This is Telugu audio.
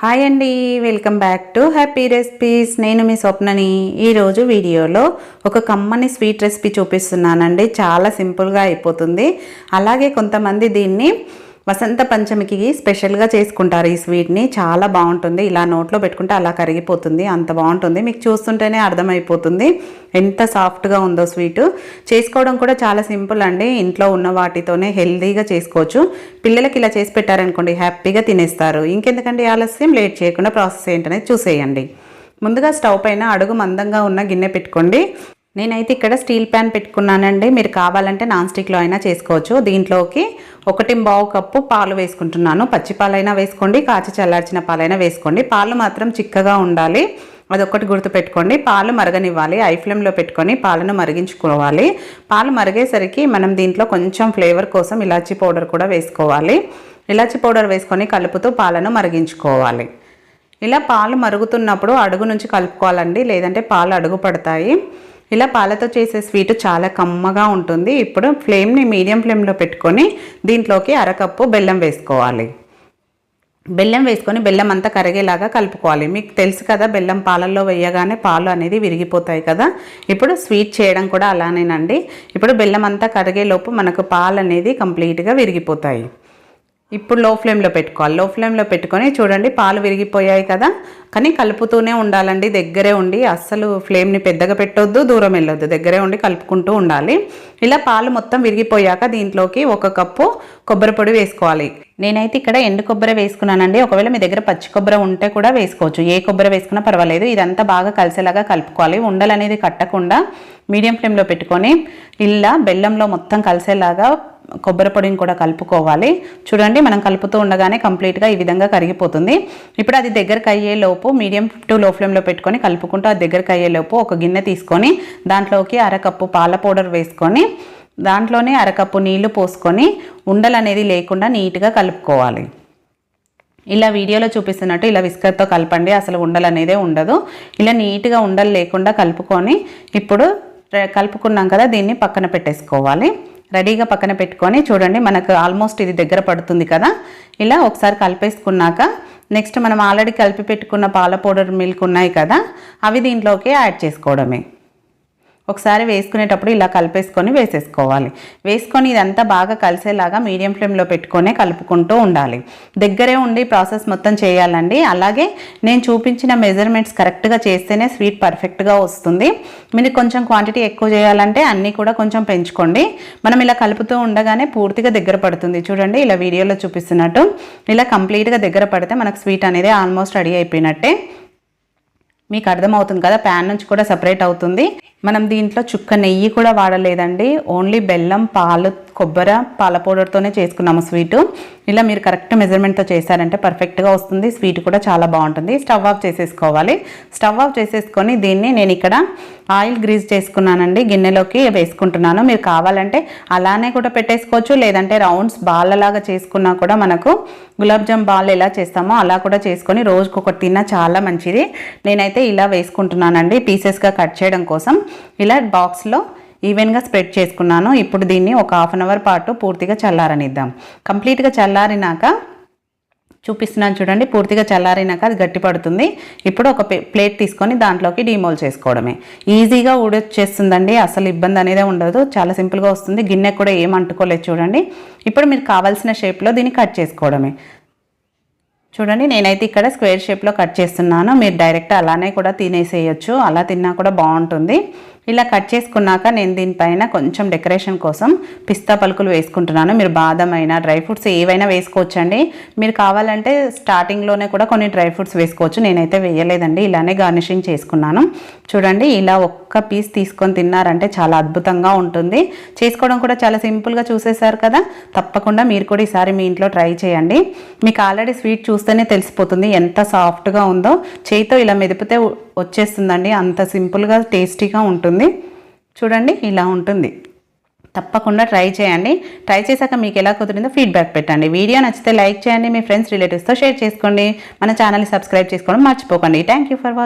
హాయ్ అండి welcome back to happy recipes నేను మీ స్వప్నని ఈరోజు వీడియోలో ఒక కమ్మని స్వీట్ రెసిపీ చూపిస్తున్నానండి. చాలా సింపుల్గా అయిపోతుంది. అలాగే కొంతమంది దీన్ని వసంత పంచమికి స్పెషల్గా చేసుకుంటారు ఈ స్వీట్ని. చాలా బాగుంటుంది. ఇలా నోట్లో పెట్టుకుంటే అలా కరిగిపోతుంది. అంత బాగుంటుంది. మీకు చూస్తుంటేనే అర్థమైపోతుంది. ఎంత సాఫ్ట్గా ఉందో స్వీట్. చేసుకోవడం కూడా చాలా సింపుల్ అండి. ఇంట్లో ఉన్న వాటితోనే హెల్తీగా చేసుకోవచ్చు. పిల్లలకి ఇలా చేసి పెట్టారనుకోండి హ్యాపీగా తినేస్తారు. ఇంకెందుకండి ఆలస్యం? లేట్ చేయకుండా ప్రాసెస్ ఏంటనేది చూసేయండి. ముందుగా స్టవ్ పైన అడుగు మందంగా ఉన్న గిన్నె పెట్టుకోండి. నేనైతే ఇక్కడ స్టీల్ ప్యాన్ పెట్టుకున్నానండి. మీరు కావాలంటే నాన్ స్టిక్లో అయినా చేసుకోవచ్చు. దీంట్లోకి ఒకటి బావు కప్పు పాలు వేసుకుంటున్నాను. పచ్చి పాలైనా వేసుకోండి. కాచి చల్లార్చిన పాలైనా వేసుకోండి. పాలు మాత్రం చిక్కగా ఉండాలి. అదొక్కటి గుర్తుపెట్టుకోండి. పాలు మరగనివ్వాలి. ఐ ఫ్లేమ్లో పెట్టుకొని పాలను మరిగించుకోవాలి. పాలు మరిగేసరికి మనం దీంట్లో కొంచెం ఫ్లేవర్ కోసం ఇలాచీ పౌడర్ కూడా వేసుకోవాలి. ఇలాచీ పౌడర్ వేసుకొని కలుపుతూ పాలను మరిగించుకోవాలి. ఇలా పాలు మరుగుతున్నప్పుడు అడుగు నుంచి కలుపుకోవాలండి. లేదంటే పాలు అడుగు పడతాయి. ఇలా పాలతో చేసే స్వీట్ చాలా కమ్మగా ఉంటుంది. ఇప్పుడు ఫ్లేమ్ని మీడియం ఫ్లేమ్లో పెట్టుకొని దీంట్లోకి అరకప్పు బెల్లం వేసుకోవాలి. బెల్లం వేసుకొని బెల్లం అంతా కరిగేలాగా కలుపుకోవాలి. మీకు తెలుసు కదా బెల్లం పాలల్లో వేయగానే పాలు అనేది విరిగిపోతాయి కదా. ఇప్పుడు స్వీట్ చేయడం కూడా అలానేనండి. ఇప్పుడు బెల్లం అంతా కరిగేలోపు మనకు పాలు అనేది కంప్లీట్గా విరిగిపోతాయి. ఇప్పుడు లో ఫ్లేమ్లో పెట్టుకోవాలి లో ఫ్లేమ్లో పెట్టుకొని చూడండి పాలు విరిగిపోయాయి కదా. కానీ కలుపుతూనే ఉండాలండి. దగ్గరే ఉండి అస్సలు ఫ్లేమ్ని పెద్దగా పెట్టొద్దు దూరం వెళ్ళొద్దు. దగ్గరే ఉండి కలుపుకుంటూ ఉండాలి. ఇలా పాలు మొత్తం విరిగిపోయాక దీంట్లోకి ఒక కప్పు కొబ్బరి పొడి వేసుకోవాలి. నేనైతే ఇక్కడ ఎండు కొబ్బరి వేసుకున్నానండి. ఒకవేళ మీ దగ్గర పచ్చి కొబ్బరి ఉంటే కూడా వేసుకోవచ్చు. ఏ కొబ్బరి వేసుకున్నా పర్వాలేదు. ఇదంతా బాగా కలిసేలాగా కలుపుకోవాలి. ఉండలు అనేది కట్టకుండా మీడియం ఫ్లేమ్లో పెట్టుకొని ఇలా బెల్లంలో మొత్తం కలిసేలాగా కొబ్బరి పొడిని కూడా కలుపుకోవాలి. చూడండి మనం కలుపుతూ ఉండగానే కంప్లీట్గా ఈ విధంగా కరిగిపోతుంది. ఇప్పుడు అది దగ్గరకు అయ్యేలోపు మీడియం టు లో ఫ్లేమ్లో పెట్టుకొని కలుపుకుంటూ అది దగ్గరకు అయ్యేలోపు ఒక గిన్నె తీసుకొని దాంట్లోకి అరకప్పు పాల పౌడర్ వేసుకొని దాంట్లోనే అరకప్పు నీళ్ళు పోసుకొని ఉండలు అనేది లేకుండా నీట్గా కలుపుకోవాలి. ఇలా వీడియోలో చూపిస్తున్నట్టు ఇలా విస్కర్తో కలపండి అసలు ఉండలు అనేదే ఉండదు. ఇలా నీట్గా ఉండలు లేకుండా కలుపుకొని ఇప్పుడు కలుపుకున్నాం కదా దీన్ని పక్కన పెట్టేసుకోవాలి. రెడీగా పక్కన పెట్టుకొని చూడండి మనకు ఆల్మోస్ట్ ఇది దగ్గర పడుతుంది కదా. ఇలా ఒకసారి కలిపేసుకున్నాక నెక్స్ట్ మనం ఆల్రెడీ కలిపి పెట్టుకున్న పాల పౌడర్ మిల్క్ ఉన్నాయి కదా అవి దీంట్లోకి యాడ్ చేసుకోవడమే. ఒకసారి వేసుకునేటప్పుడు ఇలా కలిపేసుకొని వేసేసుకోవాలి. వేసుకొని ఇదంతా బాగా కలిసేలాగా మీడియం ఫ్లేమ్లో పెట్టుకొని కలుపుకుంటూ ఉండాలి. దగ్గరే ఉండి ప్రాసెస్ మొత్తం చేయాలండి. అలాగే నేను చూపించిన మెజర్మెంట్స్ కరెక్ట్గా చేస్తేనే స్వీట్ పర్ఫెక్ట్గా వస్తుంది. మీరు కొంచెం క్వాంటిటీ ఎక్కువ చేయాలంటే అన్నీ కూడా కొంచెం పెంచుకోండి. మనం ఇలా కలుపుతూ ఉండగానే పూర్తిగా దగ్గర పడుతుంది. చూడండి ఇలా వీడియోలో చూపిస్తున్నట్టు. ఇలా కంప్లీట్గా దగ్గర పడితే మనకు స్వీట్ అనేది ఆల్మోస్ట్ రెడీ అయిపోయినట్టే. మీకు అర్థమవుతుంది కదా ప్యాన్ నుంచి కూడా సపరేట్ అవుతుంది. మనం దీంట్లో చుక్క నెయ్యి కూడా వాడలేదండి. ఓన్లీ బెల్లం పాలు కొబ్బరి పాల పౌడర్తోనే చేసుకున్నాము స్వీటు ఇలా మీరు కరెక్ట్ మెజర్మెంట్తో చేశారంటే పర్ఫెక్ట్గా వస్తుంది. స్వీట్ కూడా చాలా బాగుంటుంది. స్టవ్ ఆఫ్ చేసేసుకోవాలి. స్టవ్ ఆఫ్ చేసేసుకొని దీన్ని నేను ఇక్కడ ఆయిల్ గ్రీజ్ చేసుకున్నానండి. గిన్నెలోకి వేసుకుంటున్నాను. మీరు కావాలంటే అలానే కూడా పెట్టేసుకోవచ్చు. లేదంటే రౌండ్స్ బాల్లలాగా చేసుకున్నా కూడా మనకు గులాబ్ జామ్ బాల్ ఎలా చేస్తామో అలా కూడా చేసుకొని రోజుకు ఒకటి తిన్నా చాలా మంచిది. నేనైతే ఇలా వేసుకుంటున్నానండి. పీసెస్గా కట్ చేయడం కోసం. ఇలా బాక్స్లో ఈవెన్గా స్ప్రెడ్ చేసుకున్నాను. ఇప్పుడు దీన్ని ఒక హాఫ్ అన్ అవర్ పాటు పూర్తిగా చల్లారనిద్దాం. కంప్లీట్గా చల్లారినాక చూపిస్తున్నాను చూడండి పూర్తిగా చల్లారినాక అది గట్టి పడుతుంది. ఇప్పుడు ఒక ప్లేట్ తీసుకొని దాంట్లోకి డీమోల్ చేసుకోవడమే. ఈజీగా ఊడొచ్చేస్తుందండి అసలు ఇబ్బంది అనేది ఉండదు. చాలా సింపుల్గా వస్తుంది గిన్నె కూడా ఏం అంటుకోలేదు చూడండి. ఇప్పుడు మీరు కావాల్సిన షేప్లో దీన్ని కట్ చేసుకోవడమే. చూడండి నేనైతే ఇక్కడ స్క్వేర్ షేప్లో కట్ చేస్తున్నాను. మీరు డైరెక్ట్ అలానే కూడా తినేసేయచ్చు. అలా తిన్నా కూడా బాగుంటుంది. ఇలా కట్ చేసుకున్నాక నేను దీనిపైన కొంచెం డెకరేషన్ కోసం పిస్తా పలుకులు వేసుకుంటున్నాను. మీరు బాదం అయినా డ్రై ఫ్రూట్స్ ఏవైనా వేసుకోవచ్చండి. మీరు కావాలంటే స్టార్టింగ్లోనే కూడా కొన్ని డ్రై ఫ్రూట్స్ వేసుకోవచ్చు. నేనైతే వేయలేదండి. ఇలానే గార్నిషింగ్ చేసుకున్నాను. చూడండి ఇలా ఒక్క పీస్ తీసుకొని తిన్నారంటే చాలా అద్భుతంగా ఉంటుంది. చేసుకోవడం కూడా చాలా సింపుల్గా చూసేశారు కదా? తప్పకుండా మీరు కూడా ఈసారి మీ ఇంట్లో ట్రై చేయండి. మీకు ఆల్రెడీ స్వీట్ చూస్తేనే తెలిసిపోతుంది. ఎంత సాఫ్ట్గా ఉందో. చేయితో ఇలా మెదిపితే వచ్చేస్తుందండి. అంత సింపుల్గా టేస్టీగా ఉంటుంది. చూడండి ఇలా ఉంటుంది. తప్పకుండా ట్రై చేయండి. ట్రై చేశాక మీకు ఎలా కుదిరిందో ఫీడ్బ్యాక్ పెట్టండి. వీడియో నచ్చితే లైక్ చేయండి. మీ ఫ్రెండ్స్ రిలేటివ్స్తో షేర్ చేసుకోండి. మన ఛానల్ని సబ్స్క్రైబ్ చేసుకోవడం మర్చిపోకండి. Thank you for watching